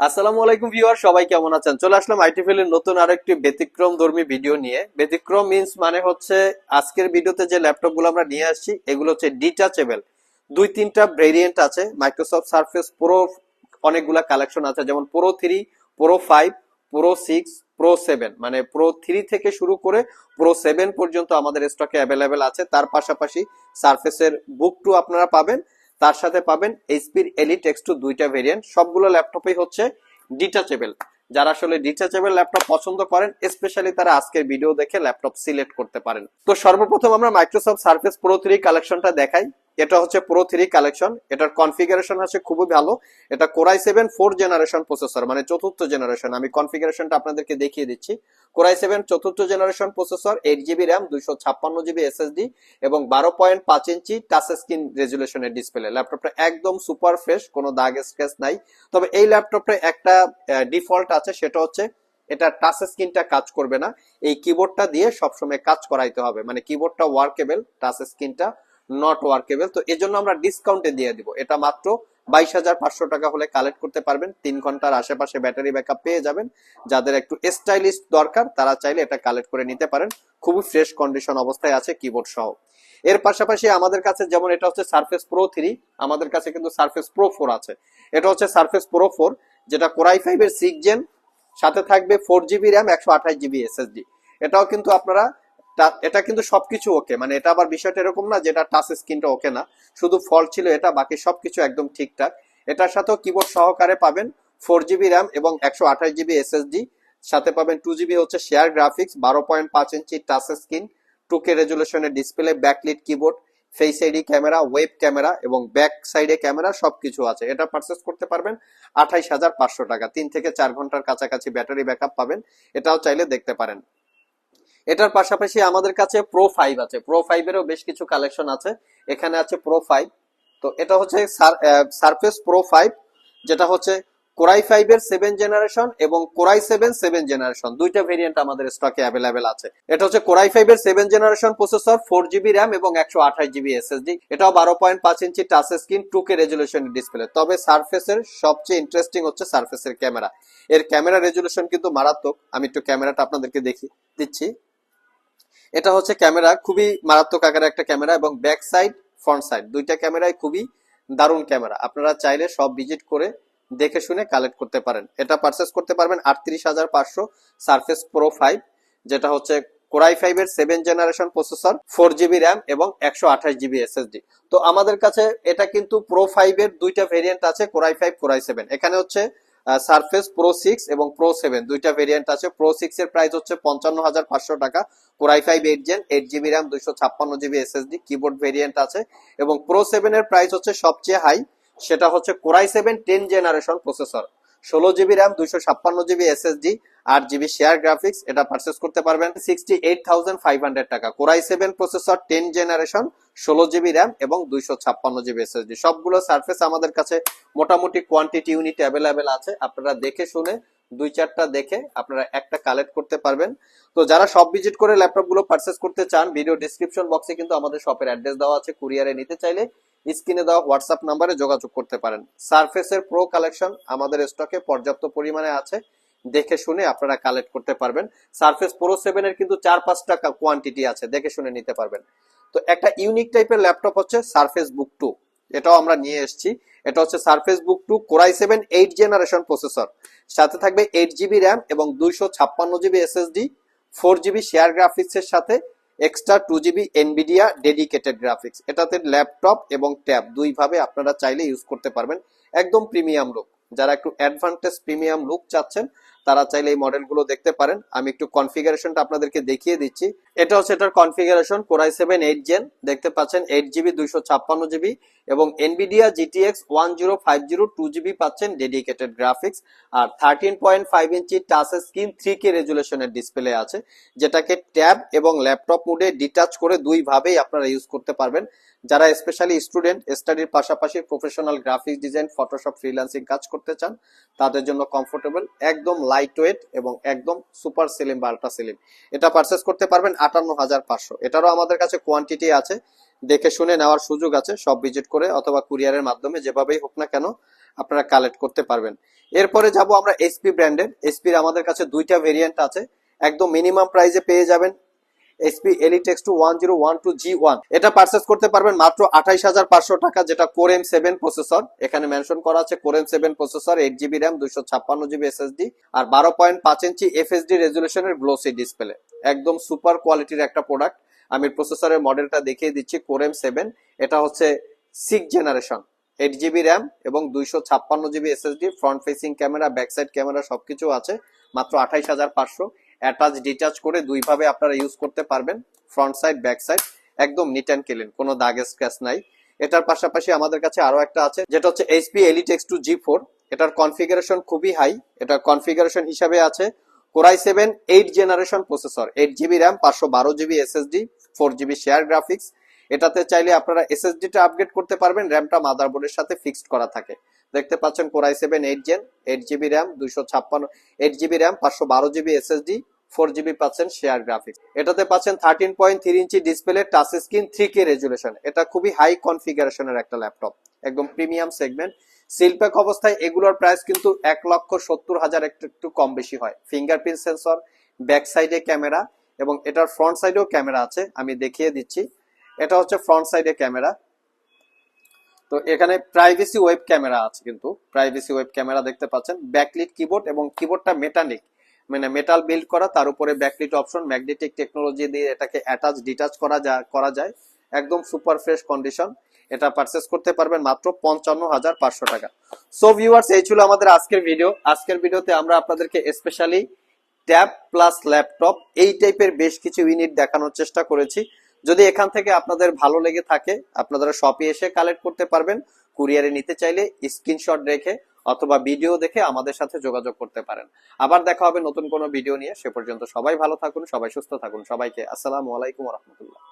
আসসালামু আলাইকুম ভিউয়ার, সবাই কেমন আছেন? চলে আসলাম আইটিফিল এর নতুন আরেকটি ব্যতিক্রম ধর্মী ভিডিও নিয়ে। ব্যতিক্রম মিন্স মানে হচ্ছে আজকের ভিডিওতে যে ল্যাপটপগুলো আমরা নিয়ে আসছি, এগুলো হচ্ছে ডিটাচেবল দুই, তিনটা ভেরিয়েন্ট আছে মাইক্রোসফট সার্ফেস প্রো অনেকগুলা কালেকশন আছে, যেমন Pro three Pro five Pro six Pro seven মানে প্রো থ্রি থেকে শুরু করে প্রো সেভেন পর্যন্ত আমাদের স্টকে অ্যাভেলেবেল আছে। তার পাশাপাশি সার্ফেসের বুক টু আপনারা পাবেন। তার সাথে পাবেন এইচপির এলিট এক্স টু দুইটা ভেরিয়েন্ট সবগুলো ল্যাপটপই হচ্ছে ডিটাচেবল যারা আসলে ডিটাচেবল ল্যাপটপ পছন্দ করেন স্পেশালি তারা আজকের ভিডিও দেখে ল্যাপটপ সিলেক্ট করতে পারেন। তো সর্বপ্রথম আমরা মাইক্রোসফট সার্ফেস প্রো থ্রি কালেকশনটা দেখাই। এটা হচ্ছে প্রো থ্রি কালেকশন এটার কনফিগারেশন হচ্ছে খুবই ভালো। এটা core i seven four generation processor মানে চতুর্থ জেনারেশন আমি কনফিগারেশনটা আপনাদেরকে দেখিয়ে দিচ্ছি। কোরাই সেভেন চতুর্থ generation processor eight GB RAM দুইশো ছাপ্পান্ন জিবি এসএসডি এবং বারো পয়েন্ট পাঁচ ইঞ্চি টাচ স্ক্রিন রেজুলেশনের ডিসপ্লে ল্যাপটপটা একদম সুপার ফ্রেশ কোনো দাগ স্ক্র্যাচ নাই। তবে এই ল্যাপটপটা একটা ডিফল্ট আছে, সেটা হচ্ছে এটা টাচ স্ক্রিনটা কাজ করবে না। এই কিবোর্ডটা দিয়ে সবসময় কাজ করাইতে হবে। মানে কিবোর্ডটা ওয়ার্কেবল টাচ স্ক্রিনটা নট ওয়ার্কেবল তো এজন্য আমরা ডিসকাউন্টে দিয়ে দিব। এটা মাত্র বাইশ হাজার পাঁচশো টাকা হলে কালেক্ট করতে পারবেন। তিন ঘণ্টার আশেপাশে ব্যাটারি ব্যাকআপ পেয়ে যাবেন। যাদের একটু স্টাইলিশ দরকার, তারা চাইলে এটা কালেক্ট করে নিতে পারেন। খুবই ফ্রেশ কন্ডিশন অবস্থায় আছে কিবোর্ড সহ। এর পাশাপাশি আমাদের কাছে যেমন এটা হচ্ছে সার্ফেস প্রো থ্রি আমাদের কাছে কিন্তু সার্ফেস প্রো ফোর আছে। এটা হচ্ছে সার্ফেস প্রো ফোর যেটা কোরাই ফাইভ এর সিক্স জেন সাথে থাকবে ফোর জিবি র্যাম একশো আঠাশ জিবি এসএসডি এটাও কিন্তু আপনারা এটা কিন্তু সবকিছু ওকে মানে এটা আবার বিষয়টা এরকম না যেটা টাচ স্ক্রিনটা ওকে না। শুধু ফল্ট ছিল এটা, বাকি সবকিছু একদম ঠিকঠাক। এটার সাথেও কিবোর্ড সহকারে পাবেন ফোর জিবি র্যাম এবং একশো আঠাশ জিবি এসএসডি সাথে পাবেন টু জিবি হচ্ছে শেয়ার গ্রাফিক্স বারো পয়েন্ট পাঁচ inch touch screen two K রেজুলেশনের display backlit keyboard face ID camera web camera এবং ব্যাক সাইডে ক্যামেরা সবকিছু আছে। এটা পারচেস করতে পারবেন আঠাইশ হাজার পাঁচশো টাকা। তিন থেকে চার ঘণ্টার কাছাকাছি ব্যাটারি ব্যাকআপ পাবেন। এটাও চাইলে দেখতে পারেন। এটার পাশাপাশি আমাদের কাছে প্রো ফাইভ আছে। প্রো ফাইভ এরও বেশ কিছু কালেকশন আছে। এখানে আছে প্রো ফাইভ তো এটা হচ্ছে সারফেস প্রো ফাইভ যেটা হচ্ছে কোরাই ফাইভ এর সেভেন জেনারেশন এবং core i seven seven generation দুইটা ভেরিয়েন্ট আমাদের স্টকে অ্যাভেলেবেল আছে। এটা হচ্ছে কোরাই ফাইভ এর seven generation processor four GB RAM এবং একশো আঠাশ জিবি এসএসডি এটাও বারো পয়েন্ট পাঁচ inch touch screen two K resolution display তবে সার্ফেসের সবচেয়ে ইন্টারেস্টিং হচ্ছে সার্ফেসের ক্যামেরা এর ক্যামেরা রেজুলেশন কিন্তু মারাত্মক। আমি একটু ক্যামেরাটা আপনাদেরকে দেখি, দিচ্ছি। এটা হচ্ছে ক্যামেরা, খুবই মারাত্মক আকারের একটা ক্যামেরা এবং ব্যাক সাইড ফ্রন্ট সাইড দুইটা ক্যামেরাই খুবই দারুণ ক্যামেরা। আপনারা চাইলে সব ভিজিট করে দেখে শুনে কালেক্ট করতে পারেন। এটা পারচেস করতে পারবেন আটত্রিশ হাজার পাঁচশো সার্ফেস প্রো ফাইভ যেটা হচ্ছে কোরাই ফাইভ এর seven generation processor four GB RAM এবং একশো আঠাশ জিবি এসএসডি তো আমাদের কাছে এটা কিন্তু প্রো ফাইভ এর দুইটা ভেরিয়েন্ট আছে কোরাই ফাইভ কোরাই সেভেন এখানে হচ্ছে সারফেস প্রো সিক্স এবং প্রো সেভেন দুইটা ভেরিয়েন্ট আছে। প্রো সিক্স এর প্রাইস হচ্ছে পঞ্চান্ন হাজার পাঁচশো টাকা। Core i five eight gen eight GB RAM দুইশো ছাপ্পান্ন জিবি এসএসডি কিবোর্ড ভেরিয়েন্ট আছে। এবং প্রো সেভেন এর প্রাইস হচ্ছে সবচেয়ে হাই সেটা হচ্ছে core i seven ten generation processor ষোলো জিবি র্যাম দুইশো ছাপ্পান্ন জিবি এসএসডি আট জিবি শেয়ার গ্রাফিক্স এটা পারচেস করতে পারবেন sixty eight thousand five hundred টাকা core i seven processor ten generation ষোলো জিবি র্যাম এবং দুইশো ছাপ্পান্ন জিবি এসএসডি সবগুলো সার্ফেস আমাদের কাছে মোটামুটি কোয়ান্টিটি ইউনিট অ্যাভেলেবেল আছে। আপনারা দেখে শুনে দুই চারটা দেখে আপনারা একটা কালেক্ট করতে পারবেন। তো যারা সব ভিজিট করে ল্যাপটপগুলো পারচেস করতে চান ভিডিও ডিসক্রিপশন বক্সে কিন্তু আমাদের শপের অ্যাড্রেস দেওয়া আছে। কুরিয়ারে নিতে চাইলে স্ক্রিনে দেওয়া হোয়াটসঅ্যাপ নাম্বারে যোগাযোগ করতে পারেন। সারফেসের প্রো কালেকশন আমাদের স্টকে পর্যাপ্ত পরিমাণে আছে। দেখে শুনে আপনারা কালেক্ট করতে পারবেন। সারফেস প্রো সেভেন এর কিন্তু চার পাঁচটা কোয়ান্টিটি আছে, দেখে শুনে নিতে পারবেন। তো একটা ইউনিক টাইপের ল্যাপটপ হচ্ছে সারফেস বুক টু এটাও আমরা নিয়ে এসেছি। এটা হচ্ছে Surface Book two core i seven eight generation processor সাথে থাকবে এইট জিবি র্যাম এবং দুইশো ছাপ্পান্ন GB SSD four GB share graphics এর সাথে extra two GB Nvidia dedicated graphics এটাতে ল্যাপটপ এবং ট্যাব দুইভাবে আপনারা চাইলে ইউজ করতে পারবেন। একদম প্রিমিয়াম লুক যারা একটু অ্যাডভান্টেজ প্রিমিয়াম লুক চাচ্ছেন, তারা চাইলে এই মডেলগুলো দেখতে পারেন। আমি একটু কনফিগারেশনটা আপনাদেরকে দেখিয়ে দিচ্ছি। এটা হচ্ছে এটার configuration core i seven eight gen দেখতে পাচ্ছেন এইট জিবি দুইশো ছাপ্পান্ন জিবি এবং Nvidia GTX one zero five zero two GB পাচ্ছেন ডেডিকেটেড গ্রাফিক্স আর thirteen point five inch touch screen three K রেজুলেশনের display আছে, যেটাকে ট্যাব এবং ল্যাপটপ মোডে ডিটাচ করে দুই ভাবেই আপনারা ইউজ করতে পারবেন। যারা স্পেশালি স্টুডেন্ট স্টাডির পাশাপাশি professional graphics design Photoshop freelancing কাজ করতে চান, তাদের জন্য কমফোর্টেবল একদম লাইট ওয়েট এবং একদম সুপার সিলিম বা আল্ট্রা সিলিম এটা পারচেস করতে পারবেন আটান্ন হাজার পাঁচশো। এটারও আমাদের কাছে কোয়ান্টিটি আছে। দেখে শুনে নেওয়ার সুযোগ আছে, সব ভিজিট করে অথবা কুরিয়ারের মাধ্যমে যেভাবেই হোক না কেন আপনারা কালেক্ট করতে পারবেন। এরপরে যাব আমরা এসপি ব্র্যান্ডের এসপির আমাদের কাছে দুইটা ভেরিয়েন্ট আছে। একদম মিনিমাম প্রাইসে পেয়ে যাবেন SP Elitex two one zero one two G one এটা পারচেস করতে পারবেন মাত্র আঠাইশ হাজার পাঁচশো টাকা, যেটা কোর এম সেভেন প্রসেসর এখানে মেনশন করা আছে core M seven processor eight GB RAM দুইশো ছাপ্পান্ন জিবি এসএসডি আর বারো পয়েন্ট পাঁচ ইঞ্চি এফএসডি রেজুলেশনের গ্লোসি ডিসপ্লে একদম সুপার কোয়ালিটির একটা প্রোডাক্ট আমি প্রসেসরের মডেলটা দেখিয়ে দিচ্ছি কোর এম সেভেন এটা হচ্ছে six generation eight GB RAM এবং দুইশো ছাপ্পান্ন GB SSD front facing camera back side camera সবকিছু আছে। মাত্র আঠাইশ হাজার পাঁচশো। অ্যাটাচ ডিটাচ করে দুইভাবে আপনারা ইউজ করতে পারবেন ফ্রন্ট সাইড ব্যাক সাইড একদম নিট অ্যান্ড ক্লিন কোনো দাগ স্ক্র্যাচ নাই। এটার পাশাপাশি আমাদের কাছে আরও একটা আছে, যেটা হচ্ছে HP Elite X two G four এটার কনফিগারেশন খুবই হাই এটার কনফিগারেশন হিসাবে আছে core i seven eight generation processor eight GB RAM পাঁচশো বারো GB SSD four GB share graphics এটাতে চাইলে আপনারা এসএসডিটা আপগ্রেড করতে পারবেন র্যামটা মাদারবোর্ডের সাথে ফিক্সড করা থাকে। দেখতে পাচ্ছেন core i seven eight gen eight GB RAM দুইশো ছাপ্পান্ন এইট জিবি র্যাম পাঁচশো বারো জিবি এসএসডি ফোর জিবি পাচ্ছেন শেয়ার গ্রাফিক্স এটাতে পাচ্ছেন thirteen point three inch display touch screen three K resolution এটা খুবই হাই কনফিগারেশনের একটা ল্যাপটপ একদম প্রিমিয়াম সেগমেন্ট সিলপ্যাক অবস্থায় এগুলোর প্রাইস কিন্তু এক লক্ষ সত্তর হাজার একটু একটু কম বেশি হয়। ফিঙ্গারপ্রিন্ট সেন্সর ব্যাক সাইডে ক্যামেরা এবং এটার ফ্রন্ট সাইডেও ক্যামেরা আছে। আমি দেখিয়ে দিচ্ছি। এটা হচ্ছে ফ্রন্ট সাইডে ক্যামেরা তো এখানে প্রাইভেসি ওয়েব ক্যামেরা আছে কিন্তু। প্রাইভেসি ওয়েব ক্যামেরা দেখতে পাচ্ছেন। ব্যাকলিট কিবোর্ড এবং কিবোর্ডটা মেটানিক মানে মেটাল বিল্ড করা, তার উপরে ব্যাকলিট অপশন ম্যাগনেটিক টেকনোলজি দিয়ে এটাকে অ্যাটাচ ডিটাচ করা যায় করা যায়। একদম সুপার ফ্রেশ কন্ডিশন এটা পারচেস করতে পারবেন মাত্র পঞ্চান্ন হাজার পাঁচশো টাকা। সো ভিউয়ার্স এই ছিল আমাদের আজকের ভিডিও আজকের ভিডিওতে আমরা আপনাদেরকে স্পেশালি ট্যাব প্লাস ল্যাপটপ এই টাইপের বেশ কিছু ইউনিট দেখানোর চেষ্টা করেছি। যদি এখান থেকে আপনাদের ভালো লেগে থাকে, আপনারা শপে এসে কালেক্ট করতে পারবেন। কুরিয়ারে নিতে চাইলে স্ক্রিনশট রেখে অথবা ভিডিও দেখে আমাদের সাথে যোগাযোগ করতে পারেন। আবার দেখা হবে নতুন কোনো ভিডিও নিয়ে। সে পর্যন্ত সবাই ভালো থাকুন, সবাই সুস্থ থাকুন। সবাইকে আসসালামু আলাইকুম রহমতুল্লাহ।